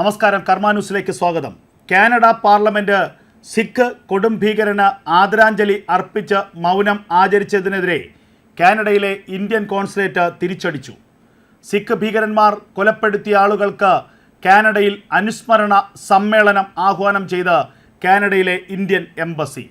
നമസ്കാരം കർമാന്യൂസിലേക്ക് സ്വാഗതം. Canada parliament Sikh കൊടും ഭീകരന് ആദരാഞ്ജലി അർപ്പിച്ച് മൗനം ആചരിച്ചതിനെതിരെ കാനഡയിലെ ഇന്ത്യൻ കോൺസുലേറ്റ് തിരിച്ചടിച്ചു. സിഖ് ഭീകരന്മാർ കൊലപ്പെടുത്തിയ ആളുകൾക്ക് കാനഡയിൽ അനുസ്മരണ സമ്മേളനം ആഹ്വാനം ചെയ്ത് കാനഡയിലെ ഇന്ത്യൻ എംബസി.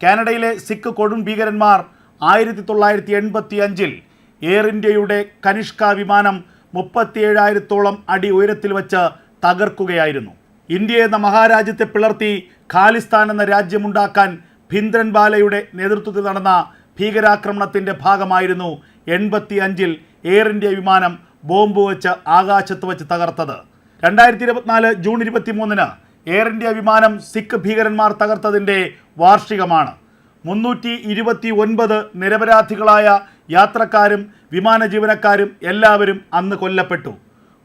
കാനഡയിലെ സിഖ് കൊടും ഭീകരന്മാർ ആയിരത്തി തൊള്ളായിരത്തി എൺപത്തി അഞ്ചിൽ എയർ ഇന്ത്യയുടെ കനിഷ്ക വിമാനം മുപ്പത്തിയേഴായിരത്തോളം അടി ഉയരത്തിൽ വച്ച് തകർക്കുകയായിരുന്നു. ഇന്ത്യ എന്ന മഹാരാജ്യത്തെ പിളർത്തി ഖാലിസ്ഥാൻ എന്ന രാജ്യമുണ്ടാക്കാൻ ഭിന്ദ്രൻവാലയുടെ നേതൃത്വത്തിൽ നടന്ന ഭീകരാക്രമണത്തിന്റെ ഭാഗമായിരുന്നു എൺപത്തി അഞ്ചിൽ എയർ ഇന്ത്യ വിമാനം ബോംബ് വെച്ച് ആകാശത്ത് വെച്ച് തകർത്തത്. രണ്ടായിരത്തി ഇരുപത്തിനാല് ജൂൺ ഇരുപത്തി മൂന്നിന് എയർ ഇന്ത്യ വിമാനം സിഖ് ഭീകരന്മാർ തകർത്തതിന്റെ വാർഷികമാണ്. മുന്നൂറ്റി ഇരുപത്തി ഒൻപത് നിരപരാധികളായ യാത്രക്കാരും വിമാന ജീവനക്കാരും എല്ലാവരും അന്ന് കൊല്ലപ്പെട്ടു.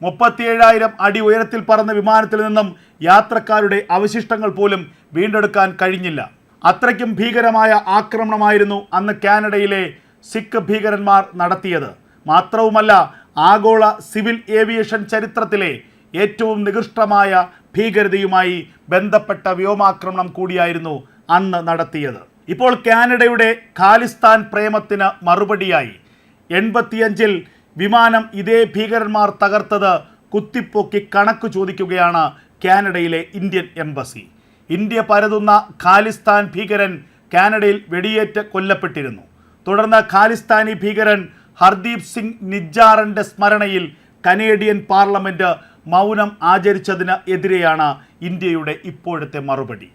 മുപ്പത്തിയേഴായിരം അടി ഉയരത്തിൽ പറന്ന വിമാനത്തിൽ നിന്നും യാത്രക്കാരുടെ അവശിഷ്ടങ്ങൾ പോലും വീണ്ടെടുക്കാൻ കഴിഞ്ഞില്ല. അത്രയ്ക്കും ഭീകരമായ ആക്രമണമായിരുന്നു അന്ന് കാനഡയിലെ സിഖ് ഭീകരന്മാർ നടത്തിയത്. മാത്രവുമല്ല ആഗോള സിവിൽ ഏവിയേഷൻ ചരിത്രത്തിലെ ഏറ്റവും നികൃഷ്ടമായ ഭീകരതയുമായി ബന്ധപ്പെട്ട വ്യോമാക്രമണം കൂടിയായിരുന്നു അന്ന് നടത്തിയത്. ഇപ്പോൾ കാനഡയുടെ ഖാലിസ്ഥാൻ പ്രേമത്തിന് മറുപടിയായി. എൺപത്തിയഞ്ചിൽ വിമാനം ഇതേ ഭീകരന്മാർ തകർത്തത് കുത്തിപ്പൊക്കി കണക്ക് ചോദിക്കുകയാണ് കാനഡയിലെ ഇന്ത്യൻ എംബസി. ഇന്ത്യ പരതുന്ന ഖാലിസ്ഥാൻ ഭീകരൻ കാനഡയിൽ വെടിയേറ്റ് കൊല്ലപ്പെട്ടിരുന്നു. തുടർന്ന് ഖാലിസ്ഥാനി ഭീകരൻ ഹർദീപ് സിംഗ് നിജ്ജാറിന്റെ സ്മരണയിൽ കനേഡിയൻ പാർലമെന്റ് മൗനം ആചരിച്ചതിന് എതിരെയാണ് ഇന്ത്യയുടെ ഇപ്പോഴത്തെ മറുപടി.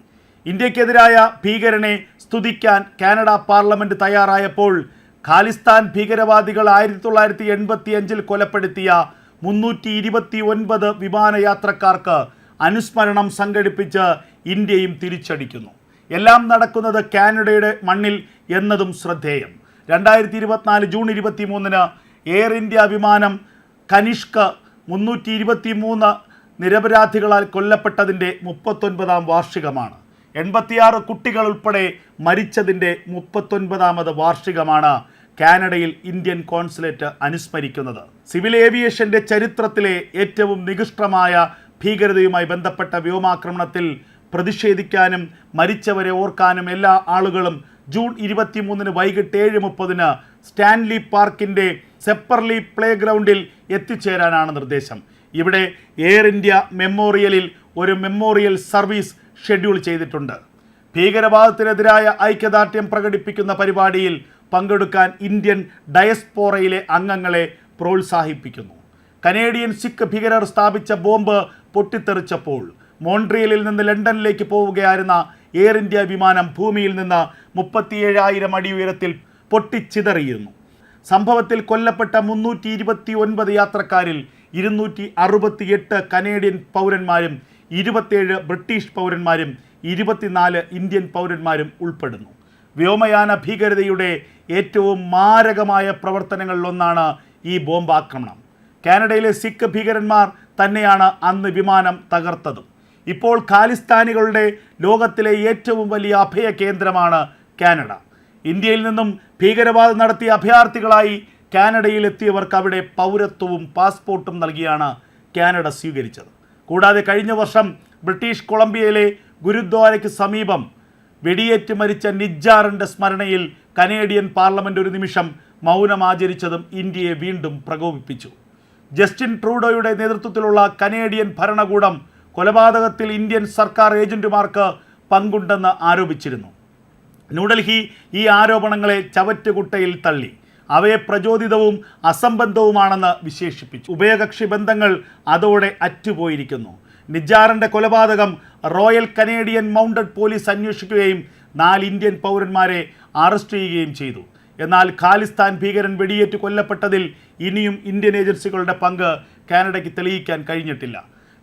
ഇന്ത്യക്കെതിരായ ഭീകരനെ സ്തുതിക്കാൻ കാനഡ പാർലമെന്റ് തയ്യാറായപ്പോൾ ഖാലിസ്ഥാൻ ഭീകരവാദികൾ ആയിരത്തി തൊള്ളായിരത്തി എൺപത്തി അഞ്ചിൽ കൊലപ്പെടുത്തിയ മുന്നൂറ്റി ഇരുപത്തി ഒൻപത് വിമാനയാത്രക്കാർക്ക് അനുസ്മരണം സംഘടിപ്പിച്ച് ഇന്ത്യയും തിരിച്ചടിക്കുന്നു. എല്ലാം നടക്കുന്നത് കാനഡയുടെ മണ്ണിൽ എന്നതും ശ്രദ്ധേയം. രണ്ടായിരത്തി ഇരുപത്തിനാല് ജൂൺ ഇരുപത്തി മൂന്നിന് എയർ ഇന്ത്യ വിമാനം കനിഷ്ക മുന്നൂറ്റി ഇരുപത്തി മൂന്ന് നിരപരാധികളാൽ കൊല്ലപ്പെട്ടതിന്റെ മുപ്പത്തൊൻപതാം വാർഷികമാണ്. എൺപത്തിയാറ് കുട്ടികൾ ഉൾപ്പെടെ മരിച്ചതിന്റെ മുപ്പത്തൊൻപതാമത് വാർഷികമാണ് കാനഡയിൽ ഇന്ത്യൻ കോൺസുലേറ്റ് അനുസ്മരിക്കുന്നത്. സിവിൽ ഏവിയേഷന്റെ ചരിത്രത്തിലെ ഏറ്റവും നികൃഷ്ടമായ ഭീകരതയുമായി ബന്ധപ്പെട്ട വ്യോമാക്രമണത്തിൽ പ്രതിഷേധിക്കാനും മരിച്ചവരെ ഓർക്കാനും എല്ലാ ആളുകളും ജൂൺ ഇരുപത്തിമൂന്നിന് വൈകിട്ട് ഏഴ് മുപ്പതിന് സ്റ്റാൻലി പാർക്കിന്റെ സെപ്പർലി പ്ലേ ഗ്രൗണ്ടിൽ എത്തിച്ചേരാനാണ് നിർദ്ദേശം. ഇവിടെ എയർ ഇന്ത്യ മെമ്മോറിയലിൽ ഒരു മെമ്മോറിയൽ സർവീസ് ഷെഡ്യൂൾ ചെയ്തിട്ടുണ്ട്. ഭീകരവാദത്തിനെതിരായ ഐക്യദാർഢ്യം പ്രകടിപ്പിക്കുന്ന പരിപാടിയിൽ പങ്കെടുക്കാൻ ഇന്ത്യൻ ഡയസ്പോറയിലെ അംഗങ്ങളെ പ്രോത്സാഹിപ്പിക്കുന്നു. കനേഡിയൻ സിഖ് ഭീകരർ സ്ഥാപിച്ച ബോംബ് പൊട്ടിത്തെറിച്ചപ്പോൾ മോൺട്രിയലിൽ നിന്ന് ലണ്ടനിലേക്ക് പോവുകയായിരുന്ന എയർ ഇന്ത്യ വിമാനം ഭൂമിയിൽ നിന്ന് മുപ്പത്തിയേഴായിരം അടി ഉയരത്തിൽ പൊട്ടിച്ചിതറിയിരുന്നു. സംഭവത്തിൽ കൊല്ലപ്പെട്ട മുന്നൂറ്റി ഇരുപത്തി ഒൻപത് യാത്രക്കാരിൽ ഇരുന്നൂറ്റി അറുപത്തിയെട്ട് കനേഡിയൻ പൗരന്മാരും ഇരുപത്തേഴ് ബ്രിട്ടീഷ് പൗരന്മാരും ഇരുപത്തിനാല് ഇന്ത്യൻ പൗരന്മാരും ഉൾപ്പെടുന്നു. വ്യോമയാന ഭീകരതയുടെ ഏറ്റവും മാരകമായ പ്രവർത്തനങ്ങളിലൊന്നാണ് ഈ ബോംബാക്രമണം. കാനഡയിലെ സിഖ് ഭീകരന്മാർ തന്നെയാണ് അന്ന് വിമാനം തകർത്തതും. ഇപ്പോൾ ഖാലിസ്ഥാനികളുടെ ലോകത്തിലെ ഏറ്റവും വലിയ അഭയ കേന്ദ്രമാണ് കാനഡ. ഇന്ത്യയിൽ നിന്നും ഭീകരവാദം നടത്തിയ അഭയാർത്ഥികളായി കാനഡയിൽ എത്തിയവർക്ക് അവിടെ പൗരത്വവും പാസ്പോർട്ടും നൽകിയാണ് കാനഡ സ്വീകരിച്ചത്. കൂടാതെ കഴിഞ്ഞ വർഷം ബ്രിട്ടീഷ് കൊളംബിയയിലെ ഗുരുദ്വാരയ്ക്ക് സമീപം വെടിയേറ്റ് മരിച്ച നിജ്ജാറിന്റെ സ്മരണയിൽ കനേഡിയൻ പാർലമെന്റ് ഒരു നിമിഷം മൗനം ആചരിച്ചതും ഇന്ത്യയെ വീണ്ടും പ്രകോപിപ്പിച്ചു. ജസ്റ്റിൻ ട്രൂഡോയുടെ നേതൃത്വത്തിലുള്ള കനേഡിയൻ ഭരണകൂടം കൊലപാതകത്തിൽ ഇന്ത്യൻ സർക്കാർ ഏജന്റുമാർക്ക് പങ്കുണ്ടെന്ന് ആരോപിച്ചിരുന്നു. ന്യൂഡൽഹി ഈ ആരോപണങ്ങളെ ചവറ്റുകുട്ടയിൽ തള്ളി. അവയെ പ്രചോദിതവും അസംബന്ധവുമാണെന്ന് വിശേഷിപ്പിച്ചു. ഉഭയകക്ഷി ബന്ധങ്ങൾ അതോടെ അറ്റുപോയിരിക്കുന്നു. നിജാറിന്റെ കൊലപാതകം റോയൽ കനേഡിയൻ മൗണ്ടഡ് പോലീസ് അന്വേഷിക്കുകയും നാല് ഇന്ത്യൻ പൗരന്മാരെ അറസ്റ്റ് ചെയ്യുകയും ചെയ്തു. എന്നാൽ ഖാലിസ്ഥാൻ ഭീകരൻ വെടിയേറ്റ് കൊല്ലപ്പെട്ടതിൽ ഇനിയും ഇന്ത്യൻ ഏജൻസികളുടെ പങ്ക് കാനഡയ്ക്ക് തെളിയിക്കാൻ കഴിഞ്ഞിട്ടില്ല.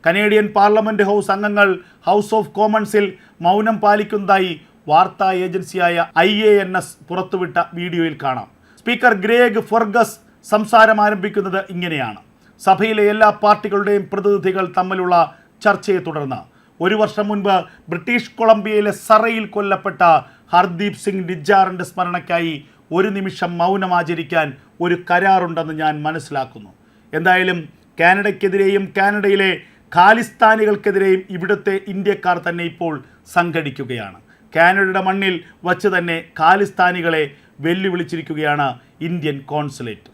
കനേഡിയൻ പാർലമെന്റ് ഹൗസ് അംഗങ്ങൾ ഹൗസ് ഓഫ് കോമൺസിൽ മൗനം പാലിക്കുന്നതായി വാർത്താ ഏജൻസിയായ ഐ എ എൻ എസ് പുറത്തുവിട്ട വീഡിയോയിൽ കാണാം. സ്പീക്കർ ഗ്രേഗ് ഫെർഗസ് സംസാരം ആരംഭിക്കുന്നത് ഇങ്ങനെയാണ്. സഭയിലെ എല്ലാ പാർട്ടികളുടെയും പ്രതിനിധികൾ തമ്മിലുള്ള ചർച്ചയെ തുടർന്ന്. ഒരു വർഷം മുൻപ് ബ്രിട്ടീഷ് കൊളംബിയയിലെ സറയിൽ കൊല്ലപ്പെട്ട ഹർദീപ് സിംഗ് നിജ്ജാറിന്റെ സ്മരണയ്ക്കായി ഒരു നിമിഷം മൗനം ആചരിക്കാൻ ഒരു കരാറുണ്ടെന്ന് ഞാൻ മനസ്സിലാക്കുന്നു. എന്തായാലും കാനഡയ്ക്കെതിരെയും കാനഡയിലെ ഖാലിസ്ഥാനികൾക്കെതിരെയും ഇവിടുത്തെ ഇന്ത്യക്കാർ തന്നെ ഇപ്പോൾ സംഘടിക്കുകയാണ്. കാനഡയുടെ മണ്ണിൽ വച്ച് തന്നെ ഖാലിസ്ഥാനികളെ വെല്ലുവിളിച്ചിരിക്കുകയാണ് ഇന്ത്യൻ കോൺസുലേറ്റ്.